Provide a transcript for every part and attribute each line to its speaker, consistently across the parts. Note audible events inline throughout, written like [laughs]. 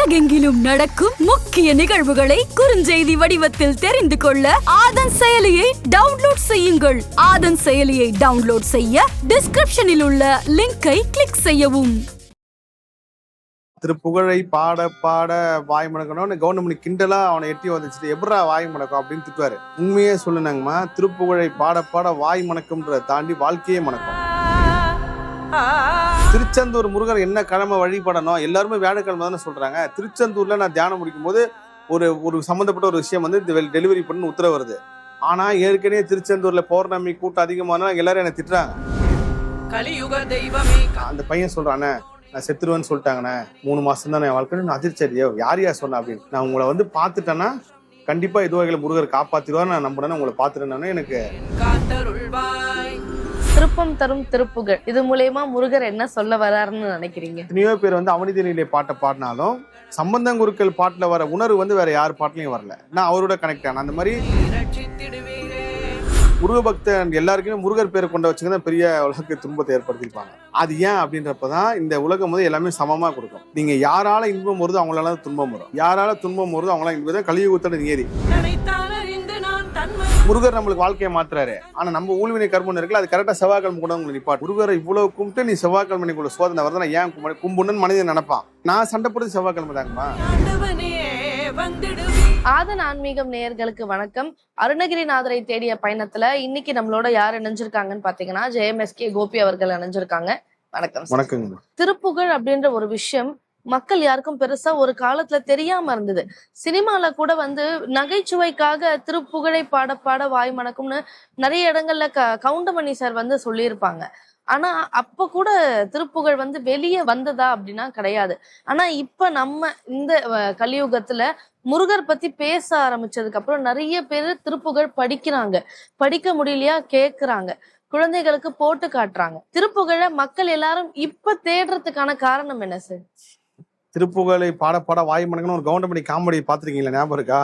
Speaker 1: உலகெங்கிலும் நடக்கும் முக்கிய நிகழ்வுகளை குறுஞ்செய்தி வடிவத்தில் தெரிந்து கொள்ள ஆதன் செயலியை டவுன்லோட் செய்யுங்கள். ஆதன் செயலியை டவுன்லோட் செய்ய டிஸ்கிரிப்ஷனில் உள்ள லிங்கை கிளிக் செய்யவும்.
Speaker 2: திருப்புகழை பாட பாட வாய் முடக்கணும்னு கவர்மெண்ட் கிண்டலா அவனை எட்டி வந்துச்சு எப்படா வாய் முடக்கம்? அப்படின்னு திட்டுவாரு. உண்மையே சொல்லுனாங்கம்மா திருப்புகழை பாட பாட வாய் மணக்கம்ன்றத தாண்டி வாழ்க்கையே மணக்கும் திருச்செந்தூர் முருகர் என்ன கிழமை வழிபடணும்? எல்லாருமே வியாழக்கிழமை தானே சொல்றாங்க. திருச்செந்தூர்ல நான் தியானம் முடிக்கும் போது ஒரு ஒரு சம்மந்தப்பட்ட ஒரு விஷயம் வந்து டெலிவரி பண்ணு உத்தரவு வருது. ஆனா ஏற்கனவே திருச்செந்தூர்ல பௌர்ணமி கூட்டம் அதிகமானா எல்லாரும் என்னை திட்டுறாங்க.
Speaker 3: கலியுக தெய்வமே
Speaker 2: அந்த பையன் சொல்றானே நான் செத்துருவேன்னு சொல்லிட்டாங்கண்ணே. மூணு மாசம் தான் என் வாழ்க்கை நான் அதிர்ச்சரியா யார் யார் சொன்னா? அப்படின்னு. நான் உங்களை வந்து பார்த்துட்டேன்னா கண்டிப்பா இது வகையில முருகர் காப்பாத்திடுவார். நான் நம்புறேன் உங்களை பார்த்துட்டேன்னா எனக்கு
Speaker 4: திருப்பம் தரும் திருப்புகள். இது மூலயமா முருகர் என்ன சொல்ல வராருன்னு நினைக்கிறீங்க?
Speaker 2: எத்தனையோ பேர் வந்து அவனித நிலை பாட்டை பாடினாலும் சம்பந்தங்குருக்கள் பாட்டுல வர உணர்வு வந்து வேற யார் பாட்டுலயும் வரல. நான் அவரோட கனெக்ட் ஆனேன். அந்த மாதிரி
Speaker 3: ரட்சித்திடுவீரே
Speaker 2: முருக பக்தன் எல்லாருக்குமே முருகர் பேரை கொண்ட வச்சுங்க தான் பெரிய உலக துன்பத்தை ஏற்படுத்தியிருப்பாங்க. அது ஏன் அப்படின்றப்ப தான் இந்த உலகம் வந்து எல்லாமே சமமாக கொடுக்கும். நீங்கள் யாரால இன்பம் வருதோ அவங்களால துன்பம் வரும். யாரால துன்பம் வருதோ அவங்களால இன்பம் தான் கலியுகத்தோட ஏறி. முருகர் நம்மளுக்கு வாழ்க்கையை மாத்துறாரு. ஆனா நம்ம ஊழ்வினை கர்மம் இருக்குல்ல அது கரெக்டா செவ்வாய்க்கிழமை கூட உங்களுக்கு நிப்பாட்டு முருகரை இவ்வளவு கும்பிட்டு நீ செவ்வாய்க்கிழமை சோதனை வருதுன்னா ஏன் கும்பிடு- கும்பிடணும்னு மனிதன் நினைப்பான். நான் சண்டை போடுறது செவ்வாய்க்கிழமை தாங்கம்மா.
Speaker 4: ஆதன் ஆன்மீகம் நேயர்களுக்கு வணக்கம். அருணகிரிநாதரை தேடிய பயணத்துல இன்னைக்கு நம்மளோட யார் இணைஞ்சிருக்காங்கன்னு பாத்தீங்கன்னா ஜெயம்எஸ்கே கோபி அவர்கள் இணைஞ்சிருக்காங்க. வணக்கம் சார்.
Speaker 2: வணக்கங்க.
Speaker 4: திருப்புகழ் அப்படின்ற ஒரு விஷயம் மக்கள் யாருக்கும் பெருசா ஒரு காலத்துல தெரியாம இருந்தது. சினிமால கூட வந்து நகைச்சுவைக்காக திருப்புகழை பாட பாட வாய் மணக்கும்னு நிறைய இடங்கள்ல க கவுண்டமணி சார் வந்து சொல்லியிருப்பாங்க. ஆனா அப்ப கூட திருப்புகழ் வந்து வெளியே வந்ததா அப்படின்னா கிடையாது. ஆனா இப்ப நம்ம இந்த கலியுகத்துல முருகர் பத்தி பேச ஆரம்பிச்சதுக்கு அப்புறம் நிறைய பேர் திருப்புகழ் படிக்கிறாங்க. படிக்க முடியலையா? கேக்குறாங்க. குழந்தைகளுக்கு போட்டு காட்டுறாங்க. திருப்புகழை மக்கள் எல்லாரும் இப்ப தேடுறதுக்கான காரணம் என்ன சார்?
Speaker 2: திருப்புகழை பாட பாட வாய் ஒரு கவுண்டமணி காமெடி பார்த்துருக்கீங்களா? ஞாபகம் இருக்கா?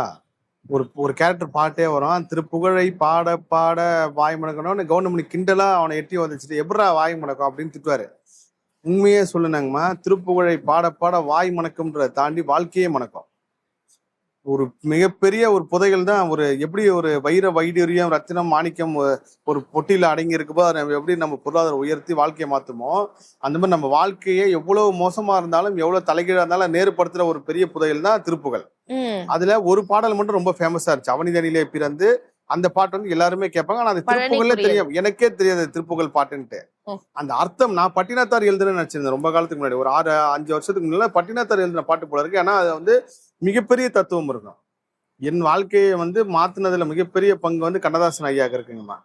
Speaker 2: ஒரு ஒரு கேரக்டர் பாட்டே வரும். திருப்புகழை பாட பாட வாய் மணக்கணும்னு கவுண்டமணி கிண்டலா அவனை எட்டி வந்துச்சுட்டு எப்படா வாய் மணக்கம்? அப்படின்னு திட்டுவாரு. உண்மையே சொல்லுனாங்கம்மா திருப்புகழை பாட பாட வாய் மணக்கம்ன்றதை தாண்டி வாழ்க்கையே மணக்கம். ஒரு மிகப்பெரிய ஒரு புதைகள் தான். ஒரு எப்படி ஒரு வைர வைடூரியம் ரத்தினம் மாணிக்கம் ஒரு பொட்டியில அடங்கி இருக்குப்போ அதை எப்படி நம்ம பொருளாதாரம் உயர்த்தி வாழ்க்கையை மாத்துமோ அந்த மாதிரி நம்ம வாழ்க்கையே எவ்வளவு மோசமா இருந்தாலும் எவ்வளவு தலைகீழா இருந்தாலும் நேருப்படுத்துற ஒரு பெரிய புதையல் தான் திருப்புகள் அதுல ஒரு பாடல் மட்டும் ரொம்ப ஃபேமஸா இருந்துச்சு. அவனிதனிலே பிறந்து அந்த பாட்டு வந்து எல்லாருமே கேட்பாங்க. ஆனா
Speaker 4: பழனி
Speaker 2: திருப்புகள்ல. தெரியும். எனக்கே தெரியாது திருப்புகழ் பாட்டுன்ட்டு. அந்த அர்த்தம் நான் பட்டினத்தார் எழுதுனேன்னு நினைச்சிருந்தேன். ரொம்ப காலத்துக்கு முன்னாடி. ஒரு ஆறு அஞ்சு வருஷத்துக்கு முன்னாடி பட்டினத்தார் எழுதின பாட்டு போல இருக்கு. ஆனா அது வந்து மிகப்பெரிய தத்துவம் இருக்கும் என் வாழ்க்கையை வந்து மாத்துனதுல மிகப்பெரிய பங்கு வந்து கண்ணதாசன் ஐயாக்கு இருக்குங்கம்மா.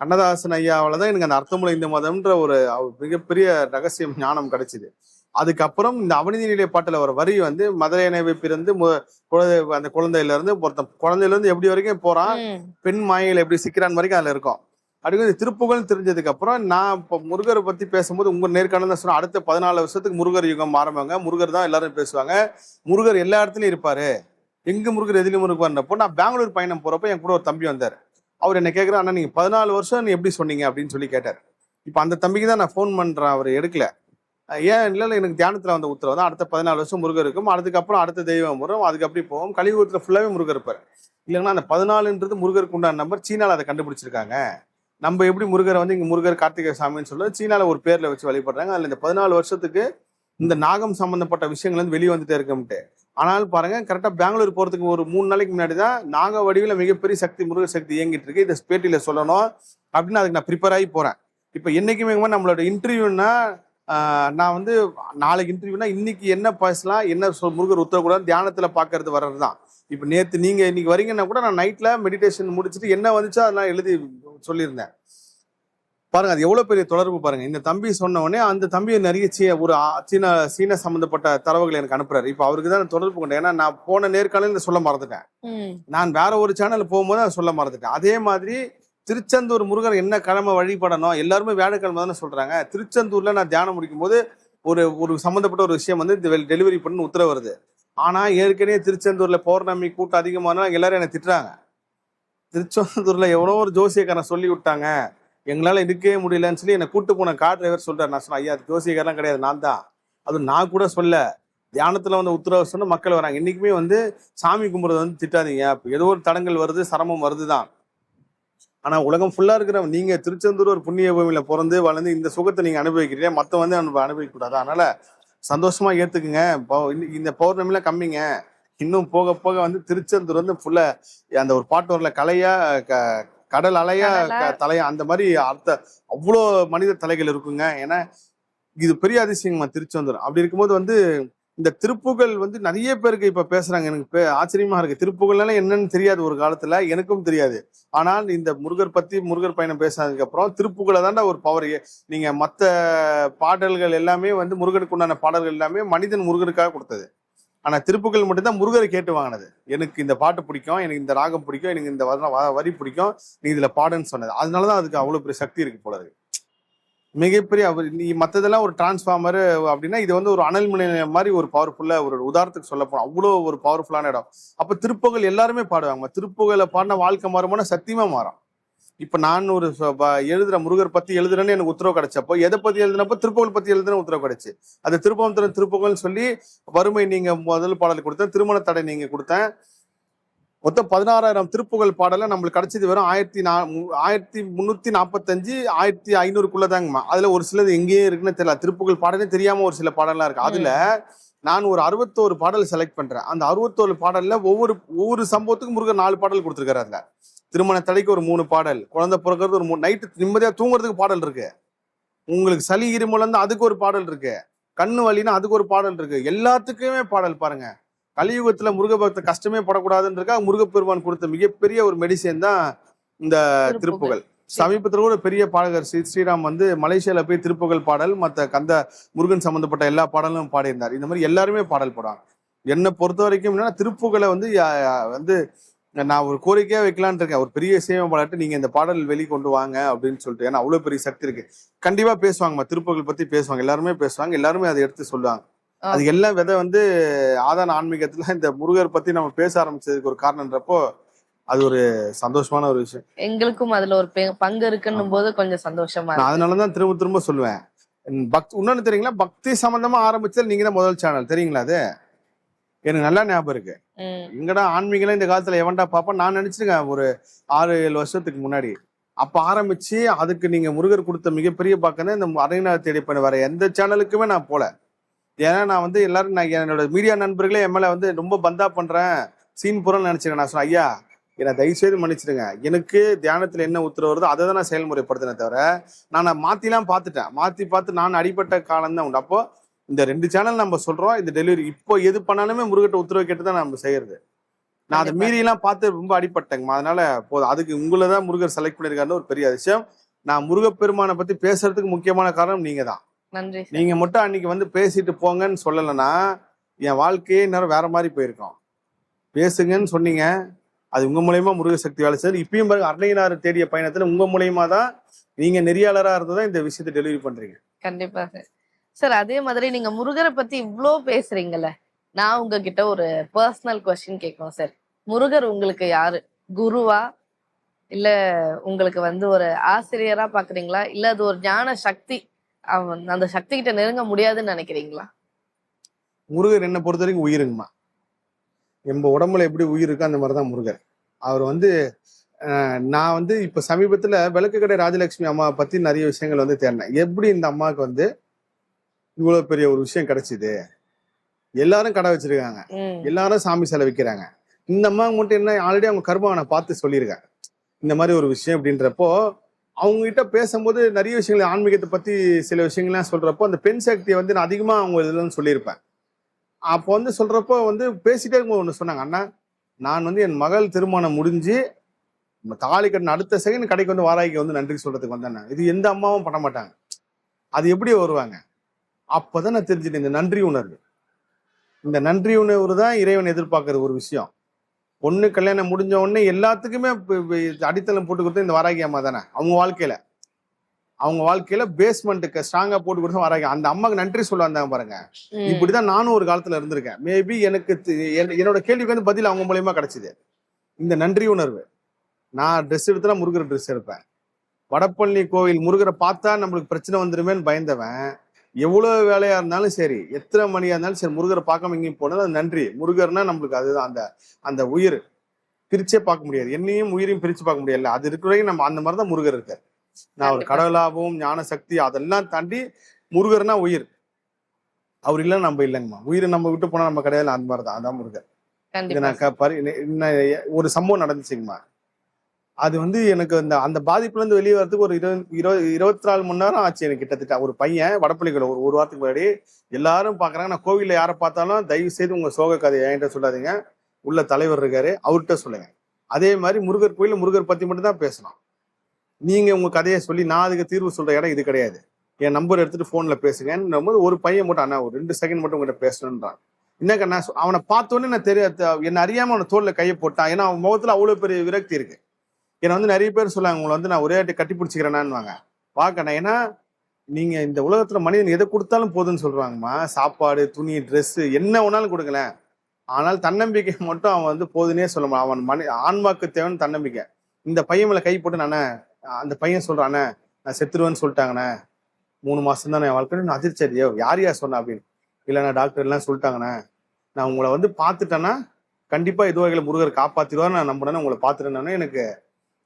Speaker 2: கண்ணதாசன் ஐயாவில தான் எனக்கு அந்த அர்த்தமுள்ள இந்த மதம்ன்ற ஒரு மிகப்பெரிய ரகசியம் ஞானம் கிடைச்சிது. அதுக்கப்புறம் இந்த அவனிதி நிலை பாட்டுல வர வரி வந்து மதுரையனை பிறந்து மு- குழந்தை அந்த குழந்தையில இருந்து ஒருத்தன் குழந்தையில இருந்து எப்படி வரைக்கும் போறான்
Speaker 4: உம்
Speaker 2: பெண் மாயையில எப்படி சிக்கிறான் வரைக்கும் அதுல இருக்கும். அப்படி இந்த திருப்புகழ் தெரிஞ்சதுக்கு அப்புறம் நான் இப்போ முருகரை பத்தி பேசும்போது உங்க நேர்காணல் தான் சொன்னேன் அடுத்த பதினாலு வருஷத்துக்கு முருகர் யுகம் ஆரம்பிங்க. முருகர் தான் எல்லாரும் பேசுவாங்க. முருகர் எல்லா இடத்துலயும் இருப்பாரு. எங்க முருகர் எதிலும் முருகர்னப்போ நான் பெங்களூர் பயணம் போறப்ப என் கூட ஒரு தம்பி வந்தார். அவர் என்ன கேட்குற அண்ணா நீங்க பதினாலு வருஷம் நீ எப்படி சொன்னீங்க? அப்படின்னு சொல்லி கேட்டார். இப்போ அந்த தம்பிக்கு தான் நான் ஃபோன் பண்றேன் அவர் எடுக்கல. ஏன்? இல்லை இல்லை எனக்கு தியானத்தில் வந்த உத்தரவு தான். அடுத்த பதினாலு வருஷம் முருகர் இருக்கும். அதுக்கப்புறம் அடுத்த தெய்வம் வரும். அதுக்கு அப்படி போவோம் கலியுகத்துல ஃபுல்லாவே முருகர் இருப்பார். இல்லைன்னா அந்த பதினாலுன்றது முருகருக்கு உண்டான நம்பர் சீனாவில் அதை கண்டுபிடிச்சிருக்காங்க. நம்ம எப்படி முருகரை வந்து இங்கே முருகர் கார்த்திகை சாமின்னு சொல்ல சீனாவில் ஒரு பேரில் வச்சு வழிபடுறாங்க. அதில் இந்த பதினாலு வருஷத்துக்கு இந்த நாகம் சம்மந்தப்பட்ட விஷயங்கள் வந்து வெளியே வந்துட்டே இருக்கும்ட்டு. ஆனால் பாருங்க கரெக்டாக பெங்களூர் போகிறதுக்கு ஒரு மூணு நாளைக்கு முன்னாடி தான் நாக வடிவில் மிகப்பெரிய சக்தி முருகர் சக்தி இயங்கிட்டு இருக்கு. இதை பேட்டியில் சொல்லணும். அப்படின்னு அதுக்கு நான் ப்ரிப்பேர் ஆகி போகிறேன் இப்போ என்றைக்குமே நம்மளோட இன்டர்வியூன்னா நான் வந்து நாளைக்கு இன்டர்வியூனா இன்னைக்கு என்ன பேசலாம் என்ன சொல் முருகர் உத்தரக்கூடாது தியானத்துல பாக்குறது வர்றது தான் இப்போ நேத்து நீங்க இன்னைக்கு வரீங்கன்னா கூட நான் நைட்ல மெடிடேஷன் முடிச்சுட்டு என்ன வந்துச்சோ அதெல்லாம் எழுதி சொல்லியிருந்தேன். பாருங்க அது எவ்வளவு பெரிய தொடர்பு பாருங்க. இந்த தம்பி சொன்ன உடனே அந்த தம்பி நிறைய சீ ஒரு சீன சீன சம்பந்தப்பட்ட தரவுகளை எனக்கு அனுப்புறாரு. இப்போ அவருக்கு தான் தொடர்பு கொண்டேன் ஏன்னா நான் போன நேர்காணல சொல்ல மறந்துட்டேன். நான் வேற ஒரு சேனல் போகும்போது அதை சொல்ல மறந்துட்டேன். அதே மாதிரி திருச்செந்தூர் முருகர் என்ன கிழமை வழிபடணும்? எல்லாருமே வியாழக்கிழமை தானே சொல்கிறாங்க திருச்செந்தூரில் நான் தியானம் முடிக்கும் போது ஒரு ஒரு சம்மந்தப்பட்ட ஒரு விஷயம் வந்து டெலிவரி பண்ணுன்னு உத்தரவு வருது. ஆனால் ஏற்கனவே திருச்செந்தூரில் பௌர்ணமி கூட்டம் அதிகமானா எல்லாரும் என்னை திட்டுறாங்க. திருச்செந்தூரில் எவ்வளோ ஒரு ஜோசியக்காரன் சொல்லி விட்டாங்க. எங்களால் இருக்கவே முடியலன்னு சொல்லி என்னை கூட்டு போன கார் டிரைவர் சொல்கிறார் நான் சொன்னேன் ஐயா அது ஜோசியக்காரெல்லாம் கிடையாது. நான் தான். அது நான் கூட சொல்ல தியானத்தில் வந்து உத்தரவு சொன்னா மக்கள் வராங்க. இன்றைக்குமே வந்து சாமி கும்பிட்றது வந்து திட்டாதீங்க. ஏதோ ஒரு தடங்கள் வருது சிரமம் வருது தான் ஆனா உலகம் ஃபுல்லா இருக்கிற நீங்க திருச்செந்தூர் ஒரு புண்ணிய பூமியில பிறந்து வளர்ந்து இந்த சுகத்தை நீங்க அனுபவிக்கிறீங்க. மத்த வந்து அனுப- அனுபவிக்க கூடாது அதனால சந்தோஷமா ஏத்துக்குங்க. பௌ- இந்த- இந்த பௌர்ணமில கம்மிங்க. இன்னும் போக போக வந்து திருச்செந்தூர் வந்து ஃபுல்லா அந்த ஒரு பாட்டு வரல கலையா க- கடல் அலையா தலையா அந்த மாதிரி அர்த்த அவ்வளோ மனித தலைகள் இருக்குங்க. ஏன்னா இது பெரிய அதிசயமா திருச்செந்தூர். அப்படி இருக்கும்போது வந்து இந்த திருப்புகள் வந்து நிறைய பேருக்கு இப்ப பேசுறாங்க. எனக்கு ஆச்சரியமா இருக்கு. திருப்புகள்னால என்னன்னு தெரியாது ஒரு காலத்துல. எனக்கும் தெரியாது. ஆனால் இந்த முருகர் பத்தி முருகர் பயணம் பேசினதுக்கு அப்புறம் திருப்புகளை தாண்டா ஒரு பவர் நீங்க மத்த பாடல்கள் எல்லாமே வந்து முருகனுக்கு உண்டான பாடல்கள் எல்லாமே மனிதன் முருகனுக்காக கொடுத்தது. ஆனா திருப்புகள் மட்டும்தான் முருகரை கேட்டு வாங்கினது. எனக்கு இந்த பாட்டு பிடிக்கும் எனக்கு இந்த ராகம் பிடிக்கும் எனக்கு இந்த வ- வரி பிடிக்கும். நீ இதுல பாடுன்னு சொன்னது. அதனாலதான் அதுக்கு அவ்வளவு பெரிய சக்தி இருக்கு போல இருக்கு. மிகப்பெரிய அவர் நீ மற்றதெல்லாம் ஒரு டிரான்ஸ்ஃபார்மர் அப்படின்னா இது வந்து ஒரு அனல் மின் மாதிரி ஒரு பவர்ஃபுல்லாக ஒரு உதாரணத்துக்கு சொல்ல போனோம் அவ்வளோ ஒரு பவர்ஃபுல்லான இடம். அப்போ திருப்புகழ் எல்லாருமே பாடுவாங்க. திருப்புகழை பாடின வாழ்க்கை மாறுமான சத்தியமாக மாறும் இப்போ நான் ஒரு எழுதுற முருகர் பத்தி எழுதுறேன்னு எனக்கு உத்தரவு கிடைச்சப்போ எதை பத்தி எழுதுனப்போ திருப்புகழ் பத்தி எழுதுன உத்தரவு கிடைச்சு. அது திருப்பம் திறன் திருப்புகள்னு சொல்லி வறுமை நீங்க முதல் பாடல் கொடுத்தேன் திருமண தடை நீங்க கொடுத்தேன். மொத்தம் பதினாறாயிரம் திருப்புகழ் பாடலை நம்மளுக்கு கிடைச்சது வெறும் ஆயிரத்தி நா மு- ஆயிரத்தி முந்நூற்றி நாற்பத்தஞ்சு ஆயிரத்தி ஐநூறுக்குள்ளதாங்கம்மா அதில் ஒரு சிலது எங்கேயே இருக்குன்னு தெரியல. திருப்புகழ் பாடலே தெரியாமல் ஒரு சில பாடலாம் இருக்குது அதில் நான் ஒரு அறுபத்தோரு பாடல் செலக்ட் பண்ணுறேன் அந்த அறுபத்தோரு பாடலில் ஒவ்வொரு ஒவ்வொரு சம்பவத்துக்கும் முருகன் நாலு பாடல் கொடுத்துருக்காரு அதில். திருமண தடைக்கு ஒரு மூணு பாடல் குழந்தை பிறக்கிறது ஒரு மூணு நைட்டு நிம்மதியாக தூங்குறதுக்கு பாடல் இருக்குது உங்களுக்கு சளி இருமலந்து அதுக்கு ஒரு பாடல் இருக்குது கண்ணு வலின்னா அதுக்கு ஒரு பாடல் இருக்குது எல்லாத்துக்குமே பாடல் பாருங்கள் கலியுகத்துல முருக பக்த கஷ்டமே படக்கூடாதுன்றக்கா முருகப்பெருமான் கொடுத்த மிகப்பெரிய ஒரு மெடிசன் தான் இந்த.
Speaker 4: திருப்புகழ்
Speaker 2: சமீபத்துல கூட பெரிய பாடகர் ஸ்ரீ ஸ்ரீராம் வந்து மலேசியால போய் திருப்புகழ் பாடல் மத்த கந்த முருகன் சம்பந்தப்பட்ட எல்லா பாடலும் பாடியிருந்தார். இந்த மாதிரி எல்லாருமே பாடல் பாடுவாங்க. என்னை பொறுத்த வரைக்கும் என்னன்னா திருப்புகளை வந்து வந்து நான் ஒரு கோரிக்கையா வைக்கலாம்னு இருக்கேன். ஒரு பெரிய சேவை பாடாட்டு நீங்க இந்த பாடல் வெளி கொண்டு வாங்க அப்படின்னு சொல்லிட்டு. ஏன்னா அவ்வளவு பெரிய சக்தி இருக்கு. கண்டிப்பா பேசுவாங்கம்மா. திருப்புகழ் பத்தி பேசுவாங்க. எல்லாருமே பேசுவாங்க. எல்லாருமே அதை எடுத்து சொல்லுவாங்க. அது எல்லாம் விதை வந்து ஆதான ஆன்மீகத்துல இந்த முருகர் பத்தி நம்ம பேச ஆரம்பிச்சதுக்கு ஒரு காரணம்ன்றப்போ அது ஒரு சந்தோஷமான ஒரு விஷயம்.
Speaker 4: எங்களுக்கும் அதுல ஒரு பங்கு இருக்குன்னும் போது கொஞ்சம் சந்தோஷமா
Speaker 2: அதனாலதான் திரும்ப திரும்ப சொல்லுவேன். பக்தி இன்னொன்னு தெரியுங்களா? பக்தி சம்பந்தமா ஆரம்பிச்சது நீங்க தான் முதல் சேனல் தெரியுங்களா அது? எனக்கு நல்லா ஞாபகம் இருக்கு.
Speaker 4: ம்,
Speaker 2: எங்கடா ஆன்மீகம் இந்த காலத்துல எவன்டா பாப்பா நான் நினைச்சிருக்கேன் ஒரு ஆறு ஏழு வருஷத்துக்கு முன்னாடி. அப்ப ஆரம்பிச்சு அதுக்கு நீங்க முருகர் கொடுத்த மிகப்பெரிய பாக்கம் இந்த அரைநாள் தேடி பண்ண வர எந்த சேனலுக்குமே நான் போல. ஏன்னா நான் வந்து எல்லாரும் நான் என்னோட மீடியா நண்பர்களே மேல வந்து ரொம்ப பந்தா பண்றேன். சீன் புறம்னு நினைச்சிருக்கேன் நான் சொன்னேன் ஐயா என்னை தயவு செய்து மன்னிச்சிடுங்க. எனக்கு தியானத்துல என்ன உத்தரவு வருதோ அதை தான் நான் செயல்முறைப்படுத்தினே தவிர நான் மாத்திலாம் பார்த்துட்டேன். மாத்தி பார்த்து நான் அடிபட்ட காலம் தான் உண்டு. அப்போ இந்த ரெண்டு சேனல் நம்ம சொல்றோம். இந்த டெலிவரி இப்போ எது பண்ணாலுமே முருகட்ட உத்தரவு கேட்டு தான் நம்ம செய்யறது. நான் அதை
Speaker 4: கண்டிப்பா.
Speaker 2: மீறி எல்லாம் பார்த்து ரொம்ப அடிபட்டேங்கம்மா. அதனால போதும். அதுக்கு உங்களை தான் முருகர் செலக்ட் பண்ணிருக்காருன்னு ஒரு பெரிய அதிசயம். நான் முருகப்பெருமானை பத்தி பேசுறதுக்கு முக்கியமான காரணம் நீங்க தான்
Speaker 4: நன்றி.
Speaker 2: நீங்க மட்டும் அன்னைக்கு வந்து பேசிட்டு போங்கன்னு சொல்லலைன்னா என் வாழ்க்கையே நேரம் வேற மாதிரி போயிருக்கும். பேசுங்கன்னு சொன்னீங்க. அது உங்க மூலியமா முருக சக்தி வேலை செய்யுது இப்பயும் பாருங்க அன்னையினார் தேடிய பயணத்துல உங்க மூலியமா தான் நீங்க நெறியாளரா இருந்ததா இந்த விஷயத்தை டெலிவரி பண்றீங்க.
Speaker 4: கண்டிப்பா சார். சார் அதே மாதிரி நீங்க முருகரை பத்தி இவ்ளோ பேசுறீங்கல்ல நான் உங்ககிட்ட ஒரு பர்சனல் கொஸ்டின் கேட்கணும் சார். முருகர் உங்களுக்கு யாரு? குருவா? இல்ல உங்களுக்கு வந்து ஒரு ஆசிரியரா பாக்குறீங்களா? இல்ல அது ஒரு ஞான சக்தி அவன் அந்த சக்தி கிட்ட நெருங்க முடியாதுன்னு நினைக்கிறீங்களா?
Speaker 2: முருகர் என்ன பொறுத்த வரைக்கும் உயிருங்கம்மா. எம்ப உடம்புல எப்படி உயிர் இருக்கோ அந்த மாதிரிதான் முருகர். அவர் வந்து நான் வந்து இப்ப சமீபத்துல விளக்கு கடை ராஜலட்சுமி அம்மாவை பத்தி நிறைய விஷயங்கள் வந்து தேடினேன். எப்படி இந்த அம்மாவுக்கு வந்து இவ்வளவு பெரிய ஒரு விஷயம் கிடைச்சிது? எல்லாரும் கடை வச்சிருக்காங்க. எல்லாரும் சாமி சிலை விற்கிறாங்க இந்த அம்மாவுக்கு மட்டும் என்ன ஆல்ரெடி அவங்க கர்மாவை நான் பார்த்து சொல்லியிருக்கேன் இந்த மாதிரி ஒரு விஷயம் அப்படின்றப்போ அவங்க கிட்ட பேசும்போது நிறைய விஷயங்கள் ஆன்மீகத்தை பத்தி சில விஷயங்கள்லாம் சொல்றப்போ அந்த பெண் சக்தியை வந்து நான் அதிகமா அவங்க இதுல சொல்லியிருப்பேன். அப்போ வந்து சொல்றப்போ வந்து பேசிட்டே இருக்கும்போது ஒன்று சொன்னாங்க அண்ணா நான் வந்து என் மகள் திருமணம் முடிஞ்சு தாலி கட்டின அடுத்த செகண்ட் கடைக்கு வந்து வாராய்க்கு வந்து நன்றி சொல்றதுக்கு வந்தேன் இது எந்த அம்மாவும் பண்ண மாட்டாங்க. அது எப்படி வருவாங்க? அப்பதான் நான் தெரிஞ்சுட்டேன் இந்த நன்றி உணர்வு. இந்த நன்றி உணர்வு தான் இறைவன் எதிர்பார்க்கிற ஒரு விஷயம். பொண்ணு கல்யாணம் முடிஞ்ச உடனே எல்லாத்துக்குமே அடித்தளம் போட்டு கொடுத்தது இந்த வாராகி அம்மா தானே. அவங்க வாழ்க்கையில. அவங்க வாழ்க்கையில பேஸ்மெண்ட்டுக்கு ஸ்ட்ராங்கா போட்டு கொடுத்தா வாராகி. அந்த அம்மாக்கு நன்றி சொல்ல வந்தாங்க பாருங்க. இப்படிதான் நானும் ஒரு காலத்துல இருந்திருக்கேன். மேபி எனக்கு என்னோட கேள்விக்கு வந்து பதில் அவங்க மூலியமா கிடைச்சது. இந்த நன்றி உணர்வு. நான் ட்ரெஸ் எடுத்தா முருகர் ட்ரெஸ் எடுப்பேன். வடப்பள்ளி கோவில் முருகரை பார்த்தா நம்மளுக்கு பிரச்சனை வந்துருமேன்னு பயந்தவன். எவ்வளவு வேலையா இருந்தாலும் சரி எத்தனை மணியா இருந்தாலும் சரி முருகரை பார்க்காம எங்கேயும் போனது அது நன்றி. முருகர்னா நம்மளுக்கு அதுதான் அந்த அந்த உயிர். பிரிச்சே பார்க்க முடியாது. என்னையும் உயிரையும் பிரிச்சு பார்க்க முடியல. அது இருக்கிற வரைக்கும் நம்ம அந்த மாதிரி தான் முருகர் இருக்கார். நான் ஒரு. கடவுளாகவும் ஞான சக்தி அதெல்லாம் தாண்டி முருகர்னா உயிர். அவர் இல்ல நம்ம இல்லைங்கம்மா. உயிரை நம்ம விட்டு போனா நம்ம கிடையாது. அந்த மாதிரி தான் அதான் முருகர். நான் ஒரு சம்பவம் நடந்துச்சுங்கம்மா. அது வந்து எனக்கு அந்த அந்த பாதிப்புல இருந்து வெளியே வரதுக்கு ஒரு இருபது இருபது இருபத்தி நாலு மணி நேரம் ஆச்சு எனக்கு கிட்டத்தட்ட. ஒரு பையன் வடப்பள்ளிக்குள்ள ஒரு ஒரு வாரத்துக்கு முன்னாடி எல்லாரும் பாக்குறாங்க நான் கோவில்ல யாரை பார்த்தாலும் தயவு செய்து உங்க சோக கதையை என்கிட்ட சொல்லாதீங்க. உள்ள தலைவர் இருக்காரு அவர்கிட்ட சொல்லுங்க. அதே மாதிரி முருகர் கோயிலில் முருகர் பத்தி மட்டும் தான் பேசணும். நீங்க உங்க கதையை சொல்லி நான் அதுக்கு தீர்வு சொல்ற இடம் இது கிடையாது. என் நம்பர் எடுத்துட்டு போன்ல பேசுங்கன்னு போது ஒரு பையன் மட்டும் அண்ணா ஒரு ரெண்டு செகண்ட் மட்டும் உங்ககிட்ட பேசணுன்றான். என்னக்கா நான் அவனை பார்த்தோன்னே நான் தெரியாது என்ன அறியாம அவனை தோல்ல கையை போட்டான். ஏன்னா அவன் முகத்துல அவ்வளவு பெரிய விரக்தி இருக்கு. என்னை வந்து நிறைய பேர் சொல்லுவாங்க உங்களை வந்து நான் ஒரே வாட்டி கட்டி பிடிச்சிக்கிறேனான்னு பார்க்கண்ணா ஏன்னா நீங்கள் இந்த உலகத்தில் மனிதன் எதை கொடுத்தாலும் போதும்னு சொல்கிறாங்கம்மா சாப்பாடு துணி ட்ரெஸ்ஸு என்ன வேணாலும் கொடுக்கலேன் ஆனால் தன்னம்பிக்கை [laughs] மட்டும் அவன் வந்து போதுன்னே சொல்ல அவன் மனி ஆன்மாக்கு தேவைன்னு தன்னம்பிக்கை. இந்த பையன் மேலே கை போட்டு நானே அந்த பையன் சொல்கிறானே நான் செத்துருவேன்னு சொல்லிட்டாங்கண்ணே. மூணு மாதம் தான் என் வாழ்க்கை நான் அதிர்ச்சி யார் யார் சொன்னா? அப்படின்னு. இல்லைண்ணா டாக்டர் எல்லாம் சொல்லிட்டாங்கண்ணே. நான் உங்களை வந்து பார்த்துட்டேன்னா கண்டிப்பாக இது வகையில் முருகர் காப்பாற்றிடுவார் நான் நம்புறேன்னு உங்களை பார்த்துட்டேன்னா எனக்கு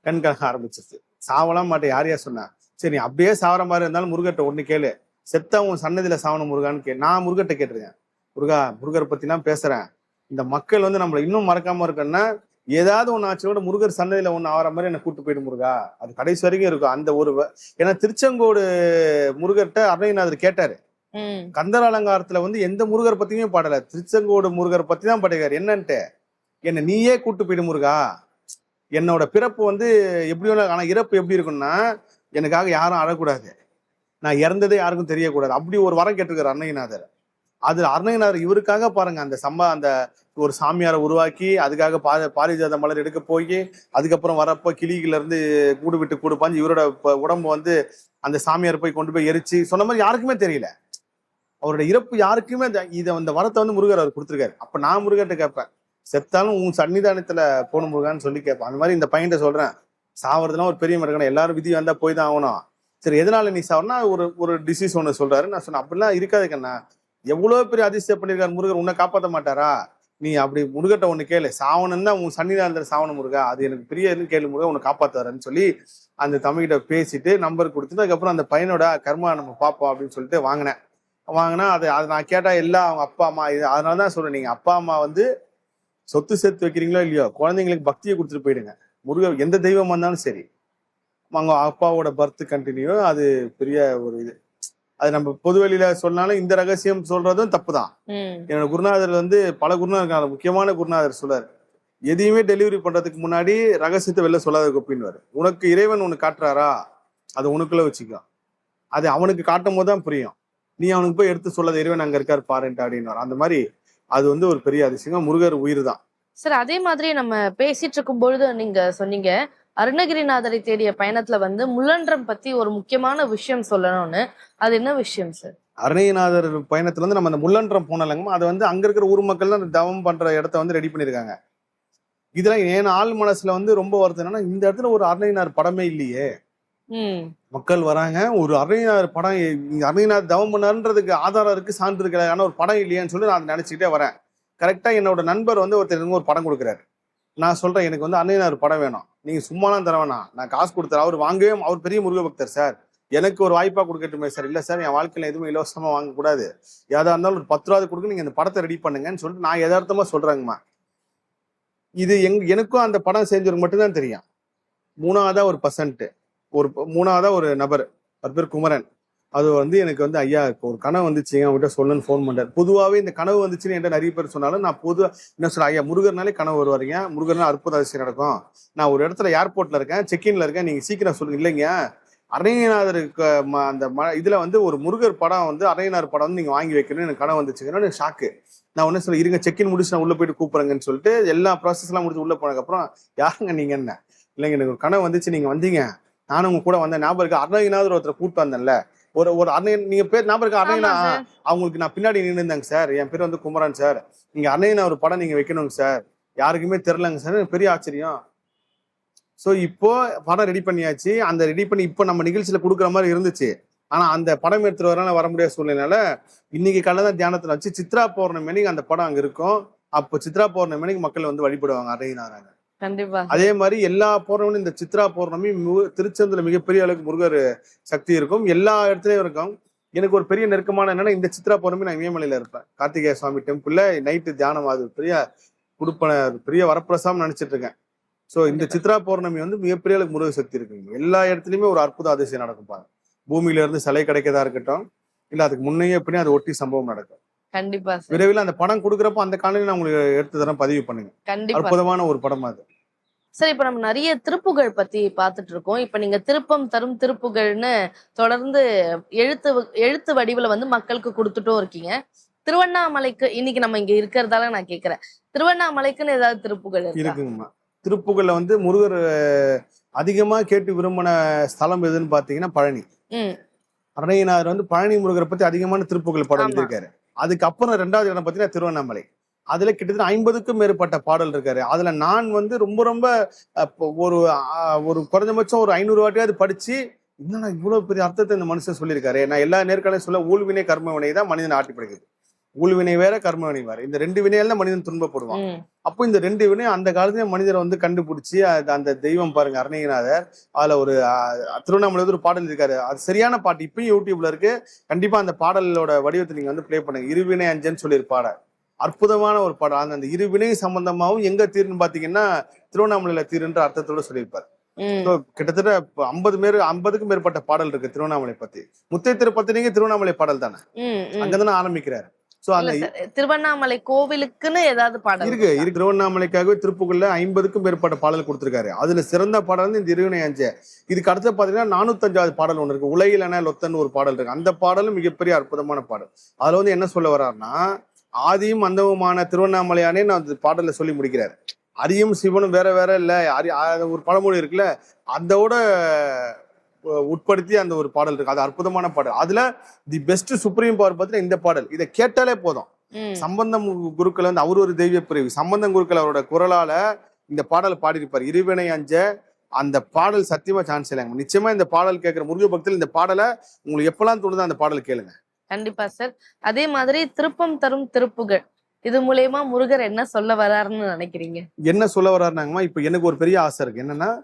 Speaker 2: கண் கலங்க ஆரம்பிச்சிருச்சு. சாவலாம் மாட்டேன் யார் யார் சொன்னா? சரி அப்படியே சாவற மாதிரி இருந்தாலும் முருகர்ட்ட ஒண்ணு கேளு. செத்தா உன் சன்னதியில சாவணும் முருகான்னு கே நான் முருகர்ட்ட கேட்டிருக்கேன். முருகா முருகரை பத்திலாம் பேசுறேன். இந்த மக்கள் வந்து நம்மளை இன்னும் மறக்காம இருக்கன்னா ஏதாவது ஒண்ணு ஆச்சு கூட முருகர் சன்னதியில ஒண்ணு ஆகிற மாதிரி என்ன கூட்டு போயிடு முருகா. அது கடைசி வரைக்கும் இருக்கும். அந்த ஒரு ஏன்னா திருச்செங்கோடு முருகர்ட்ட அருணகிரிநாதர் கேட்டாரு. கந்தர் அலங்காரத்துல வந்து எந்த முருகர் பத்தியுமே பாடல. திருச்செங்கோடு முருகர் பத்தி தான் பாடுகிறார் என்னன்ட்டு? என்ன நீயே கூட்டு போயிடு முருகா. என்னோட பிறப்பு வந்து எப்படி ஆனால் இறப்பு எப்படி இருக்கும்னா எனக்காக யாரும் அழக்கூடாது. நான் இறந்ததே யாருக்கும் தெரியக்கூடாது. அப்படி ஒரு வரம் கேட்டிருக்காரு அருணகிரிநாதர் அது அருணகிரிநாதர் இவருக்காக பாருங்க அந்த சம்பா அந்த ஒரு சாமியாரை உருவாக்கி அதுக்காக பா பாரிஜாத மலர் எடுக்க போய் அதுக்கப்புறம் வரப்போ கிளிகில இருந்து கூடு விட்டு கூடு பாஞ்சு இவரோட உடம்பு வந்து அந்த சாமியார் போய் கொண்டு போய் எரிச்சு சொன்ன மாதிரி யாருக்குமே தெரியல. அவரோட இறப்பு யாருக்குமே இதை அந்த வரத்தை வந்து முருகர் அவர் கொடுத்துருக்காரு. அப்ப நான் முருகர்கிட்ட கேட்பேன் செத்தாலும் உன் சன்னிதானத்துல போகணும் முருகான்னு சொல்லி கேட்பான். அந்த மாதிரி இந்த பையன்கிட்ட சொல்றேன். சாவறதுலாம் ஒரு பெரிய மரக்கணும் எல்லாரும் விதி வந்தா போய் தான் ஆகணும். சரி எதனால நீ சாவனா ஒரு ஒரு டிசீஸ் ஒன்று சொல்றாரு. நான் சொன்னேன் அப்படிலாம் இருக்காது கண்ணா. எவ்வளவு பெரிய அதிசயம் பண்ணியிருக்காரு முருகர். உன்னை காப்பாற்ற மாட்டாரா? நீ அப்படி முருகட்ட ஒன்று கேளு. சாவணம் தான் உன் சன்னிதானத்தில் சாவணம் முருகா. அது எனக்கு பெரிய எதுன்னு கேளு முருகா. உன்னை காப்பாற்றுவாருன்னு சொல்லி அந்த தமிழ்கிட்ட பேசிட்டு நம்பர் கொடுத்துட்டு அதுக்கப்புறம் அந்த பையனோட கர்மா நம்ம பார்ப்போம் அப்படின்னு சொல்லிட்டு வாங்கினேன். வாங்கினா அது அதை நான் கேட்டால் எல்லாம் அவங்க அப்பா அம்மா இது அதனால தான் சொல்றேன். நீங்கள் அப்பா அம்மா வந்து சொத்து சேர்த்து வைக்கிறீங்களோ இல்லையோ? குழந்தைங்களுக்கு பக்தியை கொடுத்துட்டு போயிடுங்க. முருகர் எந்த தெய்வமா இருந்தாலும் சரி. அவங்க அப்பாவோட பர்த் கண்டினியூ அது பெரிய ஒரு இது. அது நம்ம பொதுவெளியில சொன்னாலும் இந்த ரகசியம் சொல்றதும் தப்பு தான் என்னோட குருநாதர் வந்து பல குருநாதர் முக்கியமான குருநாதர் சொல்றாரு எதையுமே டெலிவரி பண்றதுக்கு முன்னாடி ரகசியத்தை வெளில சொல்லாத கொப்பின்வாரு உனக்கு இறைவன் உனக்கு காட்டுறாரா? அதை உனக்குள்ள வச்சுக்கோ. அது அவனுக்கு காட்டும் போது தான் புரியும். நீ அவனுக்கு போய் எடுத்து சொல்லாத இறைவன் அங்க இருக்காரு பாருன்ட்டு அப்படின்னு அந்த மாதிரி அது வந்து ஒரு பெரிய அதிசயம் முருகர் உயிர் தான்
Speaker 4: சார் அதே மாதிரி நம்ம பேசிட்டு இருக்கும் பொழுது நீங்க சொன்னீங்க அருணகிரிநாதரை தேடிய பயணத்துல வந்து முள்ளன்றம் பத்தி ஒரு முக்கியமான விஷயம் சொல்லணும்னு. அது என்ன விஷயம் சார்?
Speaker 2: அருணகிரிநாதர் பயணத்துல வந்து நம்ம அந்த முள்ளன்றம் போனலங்கம்மா. அது வந்து அங்க இருக்கிற ஊர் மக்கள் தான் அந்த தவம் பண்ற இடத்த வந்து ரெடி பண்ணிருக்காங்க இதெல்லாம் என் ஆள் மனசுல வந்து ரொம்ப வருது என்னன்னா இந்த இடத்துல ஒரு அருணகிரிநாதர் படமே இல்லையே. மக்கள் வராங்க. ஒரு அருணகிரிநாதர் படம் இங்க தவம் பண்ணான்றதுக்கு ஆதாரம் இருக்கு சான்று இருக்கிற ஆனா ஒரு படம் இல்லையான்னு சொல்லி நான் நினைச்சுக்கிட்டே வரேன். கரெக்டா என்னோட நண்பர் வந்து ஒருத்தர் எனக்கு ஒரு படம் கொடுக்குறாரு. நான் சொல்றேன் எனக்கு வந்து அருணகிரிநாதர் படம் வேணும். நீங்க சும்மாலாம் தர வேணாம். நான் காசு கொடுத்தேன் அவர் வாங்கவே அவர் பெரிய முருக பக்தர் சார். எனக்கு ஒரு வாய்ப்பா கொடுக்கட்டுமே சார். இல்ல சார் என் வாழ்க்கையில எதுவுமே இலவசமா வாங்கக்கூடாது ஏதா இருந்தாலும் ஒரு பத்து ரூபாய் கொடுக்க நீங்க இந்த படத்தை ரெடி பண்ணுங்கன்னு சொல்லிட்டு நான் யதார்த்தமா சொல்றேங்கம்மா. இது எங் எனக்கும் அந்த படம் செஞ்சவருக்கு மட்டும்தான் தெரியும். மூணாவதா ஒரு பர்சன்ட்டு ஒரு மூணாவதாக மூணாவதா ஒரு நபர் அவர் பேர் குமரன். அது வந்து எனக்கு வந்து ஐயா ஒரு கனவு வந்துச்சுங்க அவங்ககிட்ட சொல்லுன்னு ஃபோன் பண்ணார். பொதுவாகவே இந்த கனவு வந்துச்சுன்னு என்கிட்ட நிறைய பேர் சொன்னாலும் நான் பொதுவாக என்ன சொல்றேன் ஐயா முருகர்னாலே கனவு வருவாருங்க. முருகர்னா அற்புத அதிசயம் நடக்கும். நான் ஒரு இடத்துல ஏர்போர்ட்ல இருக்கேன் செக்இன்ல இருக்கேன் நீங்க சீக்கிரம் சொல்லுங்க இல்லைங்க. அரையநாதருக்கு ம- அந்த ம- இதில் வந்து ஒரு முருகர் படம் வந்து அரையனார் படம் வந்து நீங்கள் வாங்கி வைக்கணும்னு எனக்கு கனவு வந்துச்சுங்க ஷாக்கு நான் ஒன்றும் சொல்ல இருங்க செக்இன் முடிச்சு நான் உள்ள போயிட்டு கூப்பிடுறேங்கன்னு சொல்லிட்டு எல்லா ப்ராசஸ்லாம் முடிச்சு உள்ள போனதுக்கப்புறம் யாருங்க நீங்க என்ன? இல்லைங்க எனக்கு ஒரு கனவு வந்துச்சு நீங்க வந்தீங்க. நானும் உங்க கூட வந்தேன். ஞாபகம் இருக்கு? அருணகிரிநாதர் ஒருத்தர் கூப்பிட்டு வந்தேன்ல. ஒரு ஒரு அருணகிரி நீங்க பேர் ஞாபகம் இருக்கு? அருணகிரினா. அவங்களுக்கு நான் பின்னாடி நின்று இருந்தாங்க சார். என் பேர் வந்து குமரன் சார். நீங்க அருணகிரினா ஒரு படம் நீங்க வைக்கணுங்க சார். யாருக்குமே தெரிலங்க சார். பெரிய ஆச்சரியம். ஸோ இப்போ படம் ரெடி பண்ணியாச்சு. அந்த ரெடி பண்ணி இப்போ நம்ம நிகழ்ச்சியில கொடுக்குற மாதிரி இருந்துச்சு. ஆனா அந்த படம் எடுத்துட்டு வரனால வர முடியாத சூழ்நிலையால இன்னைக்கு காலையில தான் தியானத்துல வச்சு சித்ரா பௌர்ணமி அன்னைக்கு அந்த படம் அங்க இருக்கும். அப்போ சித்ரா பௌர்ணமி அன்னைக்கு மக்கள் வந்து வழிபடுவாங்க அரையினாராங்க
Speaker 4: கண்டிப்பா.
Speaker 2: அதே மாதிரி எல்லா பௌர்ணமியும் இந்த சித்ரா பௌர்ணமி திருச்செந்தூர்ல மிகப்பெரிய அளவுக்கு முருகர் சக்தி இருக்கும். எல்லா இடத்துலயும் இருக்கும். எனக்கு ஒரு பெரிய நெருக்கமான என்னன்னா இந்த சித்ரா பௌர்ணமி நான் இமயமலையில இருப்பேன். கார்த்திகேய சுவாமி டெம்பிள்ல நைட்டு தியானம் அது பெரிய குடுப்பன பெரிய வரப்பிரசாதம் நினைச்சிட்டு இருக்கேன். சோ இந்த சித்ரா பௌர்ணமி வந்து மிகப்பெரிய அளவுக்கு முருக சக்தி இருக்குங்க. எல்லா இடத்துலயுமே ஒரு அற்புத அதிசயம் நடக்கும் பாருங்க. பூமியில இருந்து சிலை கிடைக்கதா இருக்கட்டும் இல்ல அதுக்கு முன்னையே எப்படியும் அது ஒட்டி சம்பவம் நடக்கும்.
Speaker 4: கண்டிப்பா
Speaker 2: விரைவில் அந்த படம் கொடுக்குறப்ப அந்த காலையில நான் உங்களுக்கு எடுத்து தரேன் பதிவு பண்ணுங்க. அற்புதமான ஒரு படம் அது.
Speaker 4: சார் இப்ப நம்ம நிறைய திருப்புகழ் பத்தி பார்த்துட்டு இருக்கோம் இப்ப நீங்க திருப்பம் தரும் திருப்புகழ்னு தொடர்ந்து எழுத்து எழுத்து வடிவுல வந்து மக்களுக்கு கொடுத்துட்டும் இருக்கீங்க. திருவண்ணாமலைக்கு இன்னைக்கு நம்ம இங்க இருக்கிறதால நான் கேக்குறேன். திருவண்ணாமலைக்குன்னு ஏதாவது திருப்புகழ் இருக்கா?
Speaker 2: இருக்குங்கம்மா. திருப்புகள்ல வந்து முருகர் அதிகமா கேட்டு விரும்பின ஸ்தலம் எதுன்னு பாத்தீங்கன்னா பழனி. அருணையனார் வந்து பழனி முருகரை பத்தி அதிகமான திருப்புகழ் பாடல்
Speaker 4: ஆமா.
Speaker 2: எழுதியிருக்காரு. அதுக்கப்புறம் ரெண்டாவது இடம் பாத்தீங்கன்னா திருவண்ணாமலை. அதுல கிட்டத்தட்ட ஐம்பதுக்கும் மேற்பட்ட பாடல் இருக்காரு. அதுல நான் வந்து ரொம்ப ரொம்ப ஒரு ஒரு குறைஞ்சபட்சம் ஒரு ஐநூறு வாட்டியாவது படிச்சு என்னடா இவ்வளவு பெரிய அர்த்தத்தை இந்த மனுஷன் சொல்லியிருக்காரு? நான் எல்லா நேர்காலையும் சொல்ல ஊழ்வினை கர்ம வினை தான் மனிதன் ஆட்டி படைக்குது. ஊழ்வினை வேற கர்ம வினை வேற. இந்த ரெண்டு வினையால தான் மனிதன் துன்பப்படுவான். அப்போ இந்த ரெண்டு வினை அந்த காலத்துல மனிதரை வந்து கண்டுபிடிச்சி அந்த தெய்வம் பாருங்க அருணகிரிநாதர் அதுல ஒரு திருவண்ணாமலை ஒரு பாடல் இருக்காரு. அது சரியான பாட்டு. இப்பயும் யூடியூப்ல இருக்கு. கண்டிப்பா அந்த பாடலோட வடிவத்தை நீங்க வந்து ப்ளே பண்ணுங்க. இருவினை அஞ்சன்னு சொல்லி பாட அற்புதமான ஒரு பாடல். அந்த அந்த இருவினை சம்பந்தமாவும் எங்க தீர்னு பாத்தீங்கன்னா திருவண்ணாமலையில தீருன்ற அர்த்தத்தோட சொல்லியிருப்பாரு. கிட்டத்தட்ட ஐம்பது பேர் ஐம்பதுக்கும் மேற்பட்ட பாடல் இருக்கு திருவண்ணாமலை பத்தி. முத்தை திருப்பத்தி நீங்க திருவண்ணாமலை பாடல் தானே? அங்கதானே ஆரம்பிக்கிறாரு. சோ அந்த
Speaker 4: திருவண்ணாமலை கோவிலுக்குன்னு ஏதாவது பாடல்
Speaker 2: இருக்கு
Speaker 4: இருக்கா?
Speaker 2: இருக்கு திருவண்ணாமலைக்காகவே திருப்புகள்ல ஐம்பதுக்கும் மேற்பட்ட பாடல் கொடுத்திருக்காரு. அதுல சிறந்த பாடல் வந்து இந்த இருவினை அஞ்சு. இதுக்கு அடுத்து பாத்தீங்கன்னா நானூத்தஞ்சாவது பாடல் ஒண்ணு இருக்கு. உலகிலன லொத்தன்னு ஒரு பாடல் இருக்கு. அந்த பாடலும் மிகப்பெரிய அற்புதமான பாடல். அதுல வந்து என்ன சொல்ல வர்றாருன்னா ஆதியும் அந்தவுமான திருவண்ணாமலையானே நான் அந்த பாடல்ல சொல்லி முடிக்கிறாரு. அரியும் சிவனும் வேற வேற இல்ல. அரி ஒரு பழமொழி இருக்குல்ல. அதோட உட்படுத்தி அந்த ஒரு பாடல் இருக்கு. அது அற்புதமான பாடல். அதுல தி பெஸ்ட் சுப்ரீம் பவர் பார்த்தீங்கன்னா இந்த பாடல். இதை கேட்டாலே போதும். சம்பந்தம் குருக்கள் வந்து அவர் ஒரு தெய்வ பிரிவு சம்பந்தம் குருக்கள் அவரோட குரலால இந்த பாடல் பாடியிருப்பார். இருவினை அஞ்ச அந்த பாடல் சத்தியமா சான்ஸ் இல்லைங்க. நிச்சயமா இந்த பாடல் கேட்கிற முருக பக்தர்கள் இந்த பாடலை உங்களுக்கு எப்பெல்லாம் தோணுதோ அந்த பாடல் கேளுங்க.
Speaker 4: கண்டிப்பா சார். அதே மாதிரி திருப்பம் தரும் திருப்புகள். இது மூலியமா முருகர் என்ன சொல்ல வராருன்னு நினைக்கிறீங்க?
Speaker 2: என்ன சொல்ல வர்றாருனாங்கம்மா இப்ப எனக்கு ஒரு பெரிய ஆசை இருக்கு. என்னன்னா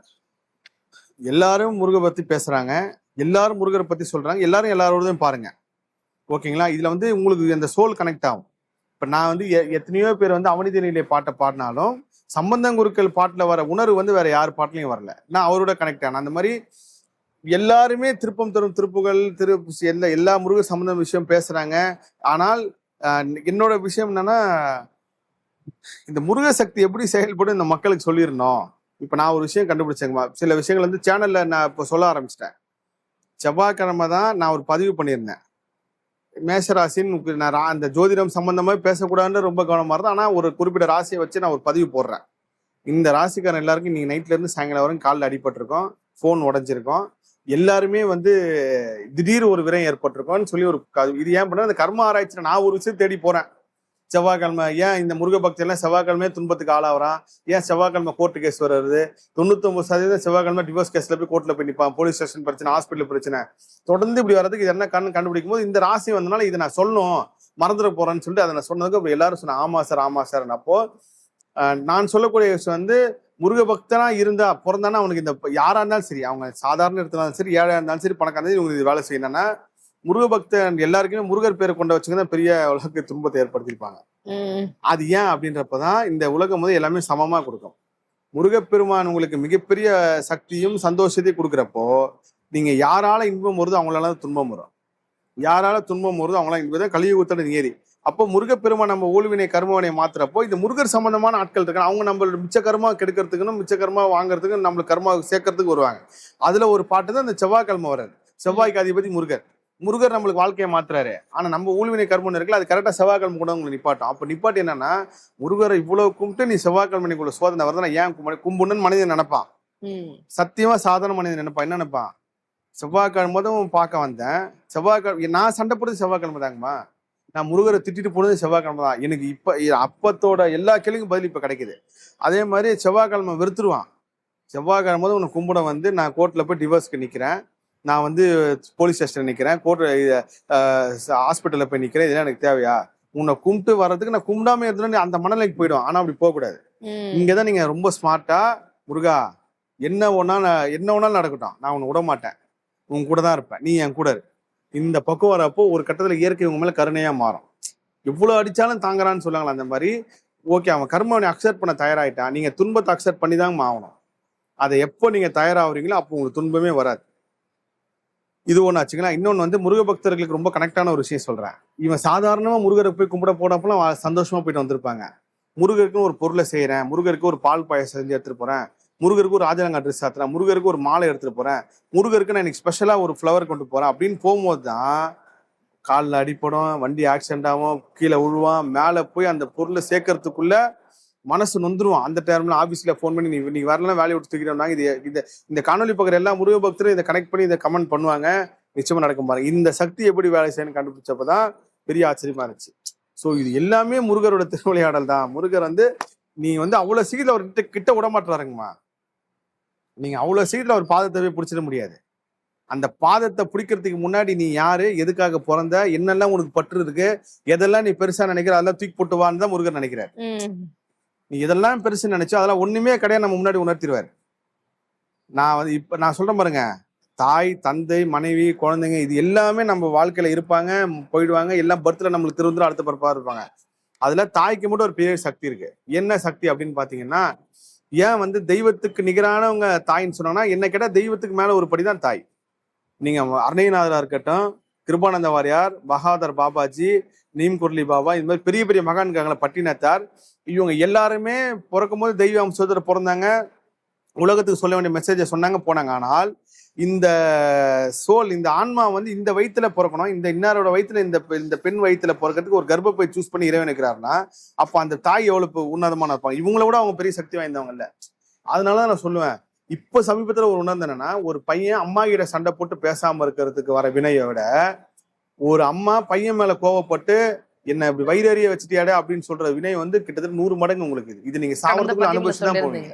Speaker 2: எல்லாரும் முருகை பத்தி பேசுறாங்க. எல்லாரும் முருகரை பத்தி சொல்றாங்க. எல்லாரும் எல்லாரோடையும் பாருங்க. ஓகேங்களா? இதுல வந்து உங்களுக்கு அந்த சோல் கனெக்ட் ஆகும். இப்ப நான் வந்து எ- எத்தனையோ பேர் வந்து அவனித நிலை பாட்டை பாடினாலும் சம்பந்தம் குருக்கள் பாட்டுல வர உணர்வு வந்து வேற யார் பாட்டிலையும் வரல. நான் அவரோட கனெக்ட் ஆனேன் அந்த மாதிரி எல்லாருமே திருப்பம் தரும் திருப்புகள் திரு எல்லா எல்லா முருக சம்பந்தம் விஷயம் பேசுறாங்க. ஆனால் என்னோட விஷயம் என்னன்னா இந்த முருக சக்தி எப்படி செயல்படும் இந்த மக்களுக்கு சொல்லிடணும். இப்ப நான் ஒரு விஷயம் கண்டுபிடிச்சேங்கம்மா சில விஷயங்கள் வந்து சேனல்ல நான் இப்போ சொல்ல ஆரம்பிச்சிட்டேன். செவ்வாய்க்கிழமை தான் நான் ஒரு பதிவு பண்ணியிருந்தேன். மேஷராசின்னு நான் அந்த ஜோதிடம் சம்பந்தமா பேசக்கூடாதுன்னு ரொம்ப கவனமா இருந்தேன். ஆனா ஒரு குறிப்பிட்ட ராசியை வச்சு நான் ஒரு பதிவு போடுறேன். இந்த ராசிக்காரன் எல்லாருக்கும் நீங்க நைட்ல இருந்து சாயங்காலம் வரைக்கும் காலில் அடிபட்டிருக்கோம். ஃபோன் உடஞ்சிருக்கோம். எல்லாருமே வந்து திடீர் ஒரு விரயம் ஏற்பட்டிருக்கோம்னு சொல்லி ஒரு இது ஏன் பண்ண அந்த கர்ம ஆராய்ச்சியில் நான் ஒரு விஷயம் தேடி போறேன். செவ்வாய்க்கிழமை ஏன் இந்த முருக பக்தி எல்லாம் துன்பத்துக்கு ஆளாகிறான் ஏன் செவ்வாய்க்கிழமை கோர்ட்டு கேஸ் வருது? தொண்ணூத்தொம்பது சதவீதம் செவ்வாய்க்கிழமை டிவோர்ஸ் கேஸ்ல போய் கோர்ட்ல போய் நிற்பான் போலீஸ் ஸ்டேஷன் பிரச்சனை ஹாஸ்பிட்டல் பிரச்சனை. தொடர்ந்து இப்படி வரதுக்கு இது என்ன கண் கண்டுபிடிக்கும் போது இந்த ராசி வந்தனால இதை நான் சொல்லணும். மறந்துட போறேன்னு சொல்லிட்டு அதை நான் சொன்னதுக்கு அப்புறம் எல்லாரும் சொன்னேன் ஆமா சார் ஆமா சார். அப்போ நான் சொல்லக்கூடிய விஷயம் வந்து முருக பக்தனா இருந்தா பிறந்தானா அவனுக்கு இந்த யாரா இருந்தாலும் சரி அவங்க சாதாரண இருந்தாலும் சரி ஏழையா இருந்தாலும் சரி பணக்காரங்க இருந்தாலும் இவங்க இது வேலை செய்யணும்னா முருக பக்தன் எல்லாருக்குமே முருகர் பேரை கொண்ட வச்சுங்க தான் பெரிய உலக துன்பத்தை ஏற்படுத்தியிருப்பாங்க. அது ஏன் அப்படின்றப்பதான் இந்த உலகம் வந்து எல்லாமே சமமா கொடுக்கும். முருகப்பெருமான் உங்களுக்கு மிகப்பெரிய சக்தியும் சந்தோஷத்தையும் கொடுக்குறப்போ நீங்க யாரால இன்பம் வருதோ அவங்களால தான் துன்பம் வரும். யாரால துன்பம் வருதோ அவங்களால இன்பம் தான் கலியுகத்தோட ஏறி அப்போ முருகப்பெருமான் நம்ம ஊழ்வினை கர்மவினை மாத்துறப்போ இந்த முருகர் சம்பந்தமான ஆட்கள் இருக்காங்க. அவங்க நம்ம மிச்ச கர்மா கெடுக்கிறதுக்குன்னு மிச்ச கர்மா வாங்குறதுக்கு நம்மளுக்கு கர்மா சேர்க்கறதுக்கு வருவாங்க. அதுல ஒரு பாட்டு தான் இந்த செவ்வாய்க்கிழமை வர்றாரு செவ்வாய்க்கு அதிபதி முருகர். முருகர் நம்மளுக்கு வாழ்க்கையை மாத்துறாரு. ஆனா நம்ம ஊழ்வினை கர்மம் இருக்குல்ல அது கரெக்டா செவ்வாய்க்கிழமை கூட உங்களுக்கு நிப்பாட்டும். அப்ப நிப்பாட்டு என்னன்னா முருகரை இவ்வளவு கும்பிட்டு நீ செவ்வாய்க்கிழமைக்குள்ள சோதனை வருதுன்னா ஏன் கும்பிடு கும்பிடுன்னு மனிதன் நினைப்பான். சத்தியமா சாதாரண மனிதன் நினைப்பான். என்ன நினைப்பான்? செவ்வாய்க்கிழமை தான் பார்க்க வந்தேன். செவ்வாய்க்கிழமை நான் சண்டை போடுறது செவ்வாய்க்கிழமை தாங்கம்மா. நான் முருகரை திட்டிட்டு போனது செவ்வாய்க்கிழமை தான். எனக்கு இப்ப அப்பத்தோட எல்லா கேள்விக்கும் பதில் இப்ப கிடைக்குது. அதே மாதிரி செவ்வாய்க்கிழமை வெறுத்துருவான். செவ்வாய்க்கிழமை தான் உன்னை கும்பிட வந்து நான் கோர்ட்ல போய் டிவோர்ஸ்க்கு நிக்கிறேன். நான் வந்து போலீஸ் ஸ்டேஷன்ல நிக்கிறேன். கோர்ட் ஹாஸ்பிட்டல்ல போய் நிக்கிறேன். இதெல்லாம் எனக்கு தேவையா? உன்னை கும்பிட்டு வர்றதுக்கு நான் கும்பிடாம இருந்தேன்னு அந்த மனநிலைக்கு போயிடும் ஆனா அப்படி போக கூடாது.
Speaker 4: ம்.
Speaker 2: இங்கதான் நீங்க ரொம்ப ஸ்மார்ட்டா முருகா என்ன ஒன்னா என்ன ஒன்னாலும் நடக்கட்டும். நான் உன்னை விட மாட்டேன். உன் கூட தான் இருப்பேன். நீ என் கூட இரு. இந்த பக்கம் வரப்போ ஒரு கட்டத்துல இயற்கை உங்க மேல கருணையா மாறும். எவ்வளவு அடிச்சாலும் தாங்குறான்னு சொல்லுவாங்களா அந்த மாதிரி ஓகே அவன் கர்மாவனை அக்செப்ட் பண்ண தயாராயிட்டான் நீங்க துன்பத்தை அக்செப்ட் பண்ணி தான் ஆகணும். அதை எப்போ நீங்க தயாராகிறீங்களோ அப்போ உங்களுக்கு துன்பமே வராது. இது ஒண்ணு ஆச்சுங்களா? இன்னொன்னு வந்து முருக பக்தர்களுக்கு ரொம்ப கனெக்டான ஒரு விஷயம் சொல்றேன். இவன் சாதாரணமா முருகரை போய் கும்பிட போனப்பெல்லாம் சந்தோஷமாக சந்தோஷமா போயிட்டு வந்திருப்பாங்க. முருகருக்குன்னு ஒரு பொருளை செய்யறேன் முருகருக்கு ஒரு பால் பாயசம் செஞ்சு எடுத்துட்டு போறேன். முருகருக்கு ஒரு ராஜரங்க ட்ரெஸ் சாத்துறேன் முருகருக்கு ஒரு மாலை எடுத்துகிட்டு போகிறேன் முருகருக்கு நான் இன்னைக்கு ஸ்பெஷலாக ஒரு ஃப்ளவர் கொண்டு போகிறேன் அப்படின்னு போகும்போது தான் காலில் அடிப்படும் வண்டி ஆக்சிடென்ட் ஆகும் கீழே விழுவான் மேலே போய் அந்த பொருளை சேர்க்கறதுக்குள்ள மனசு நொந்துருவான். அந்த டைம்ல ஆஃபீஸில் ஃபோன் பண்ணி நீ நீ வரலாம் வேலையை விட்டு தூக்கிட்டோம்னா இது இந்த இந்த காணொலி பார்க்குற எல்லா முருக பக்தரும் இதை கனெக்ட் பண்ணி இதை கமெண்ட் பண்ணுவாங்க. நிச்சயமாக நடக்கும் பாருங்க. இந்த சக்தி எப்படி வேலை செய்யணும்னு கண்டுபிடிச்சப்பதான் பெரிய ஆச்சரியமா இருந்துச்சு. ஸோ இது எல்லாமே முருகரோட திருவிளையாடல் தான். முருகர் வந்து நீ வந்து அவ்வளோ சீக்கிரம் அவர் கிட்ட கிட்ட விட மாட்டாருங்கம்மா. நீங்க அவ்வளவு சீக்கிரம் அவர் பாதத்தை போய் பிடிச்சிட முடியாது. அந்த பாதத்தை பிடிக்கிறதுக்கு முன்னாடி நீ யாரு? எதுக்காக பிறந்த? என்னெல்லாம் உனக்கு பற்று இருக்கு? எதெல்லாம் நீ பெருசா நினைக்கிற? அதெல்லாம் தூக்கி போட்டு வான்னு தான் முருகர் நினைக்கிறார். நீ இதெல்லாம் பெருசு நினைச்சோ அதெல்லாம் ஒண்ணுமே கிடையாது. நம்ம முன்னாடி உணர்த்திடுவார். நான் வந்து இப்ப நான் சொல்றேன் பாருங்க. தாய் தந்தை மனைவி குழந்தைங்க இது எல்லாமே நம்ம வாழ்க்கையில இருப்பாங்க போயிடுவாங்க. எல்லாம் பர்த்ல நம்மளுக்கு திரும்ப அடுத்த பிறப்பா இருப்பாங்க. அதுல தாய்க்கு மட்டும் ஒரு பெரிய சக்தி இருக்கு. என்ன சக்தி அப்படின்னு பாத்தீங்கன்னா ஏன் வந்து தெய்வத்துக்கு நிகரானவங்க தாயின்னு சொன்னாங்கன்னா என்ன கேட்டால் தெய்வத்துக்கு மேலே ஒரு படிதான் தாய். நீங்கள் அர்ணயநாதராக இருக்கட்டும் கிருபானந்த வாரியார் மகாதர் பாபாஜி நீம்குர்லி பாபா இந்த மாதிரி பெரிய பெரிய மகான் இருக்காங்களே பட்டினத்தார். இவங்க எல்லாருமே பிறக்கும் போது தெய்வ அம்சத்தில் பிறந்தாங்க. உலகத்துக்கு சொல்ல வேண்டிய மெசேஜை சொன்னாங்க போனாங்க. ஆனால் இந்த சோல் இந்த ஆன்மா வந்து இந்த வயித்துல பிறக்கணும். இந்த இன்னாரோட வயித்துல இந்த இந்த பெண் வயித்துல பிறக்கிறதுக்கு ஒரு கர்ப்பப்பை சூஸ் பண்ணி இறைவன் இருக்கிறாருன்னா அப்ப அந்த தாய் எவ்வளவு உன்னதமான இருப்பாங்க இவங்கள விட அவங்க பெரிய சக்தி வாய்ந்தவங்க இல்ல. அதனாலதான் நான் சொல்லுவேன் இப்ப சமீபத்துல ஒரு உணர்ந்து என்னன்னா ஒரு பையன் அம்மா கிட்ட சண்டை போட்டு பேசாம இருக்கிறதுக்கு வர வினையை விட ஒரு அம்மா பையன் மேல கோவப்பட்டு என்ன இப்படி வயிறறிய வச்சுட்டியாடே? அப்படின்னு சொல்ற வினை வந்து கிட்டத்தட்ட நூறு மடங்கு உங்களுக்கு இது. இது நீங்க
Speaker 4: பதிவுல
Speaker 2: அனுபவிச்சு தான் போவீங்க.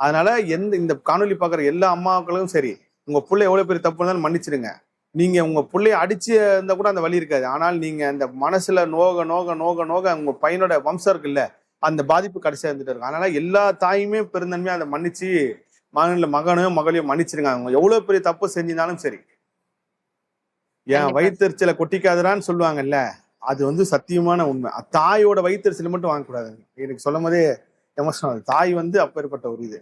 Speaker 2: அதனால எந்த இந்த காணொலி பாக்குற எல்லா அம்மாக்களும் சரி உங்க புள்ள எவ்வளவு பெரிய தப்பு இருந்தாலும் மன்னிச்சிடுங்க. நீங்க உங்க புள்ளைய அடிச்சு இருந்தா கூட அந்த வலி இருக்காது. ஆனால் நீங்க அந்த மனசுல நோக நோக நோக நோக உங்க பையனோட வம்சம் இருக்குல்ல அந்த பாதிப்பு கடைசியா இருந்துட்டு இருக்கும். அதனால எல்லா தாயுமே பெருந்தன்மையா அதை மன்னிச்சு மகன்ல மகனையும் மகளையும் மன்னிச்சிருங்க அவங்க எவ்வளவு பெரிய தப்பு செஞ்சிருந்தாலும் சரி. ஏன். வயிற்றுச்சலை கொட்டிக்காதடான்னு சொல்லுவாங்கல்ல அது வந்து சத்தியமான உண்மை. தாயோட வயிற்றுச்சல் மட்டும் வாங்கக்கூடாது. எனக்கு சொல்லும் போதே எமோஷனல். தாய் வந்து அப்பேற்பட்ட ஒரு இது.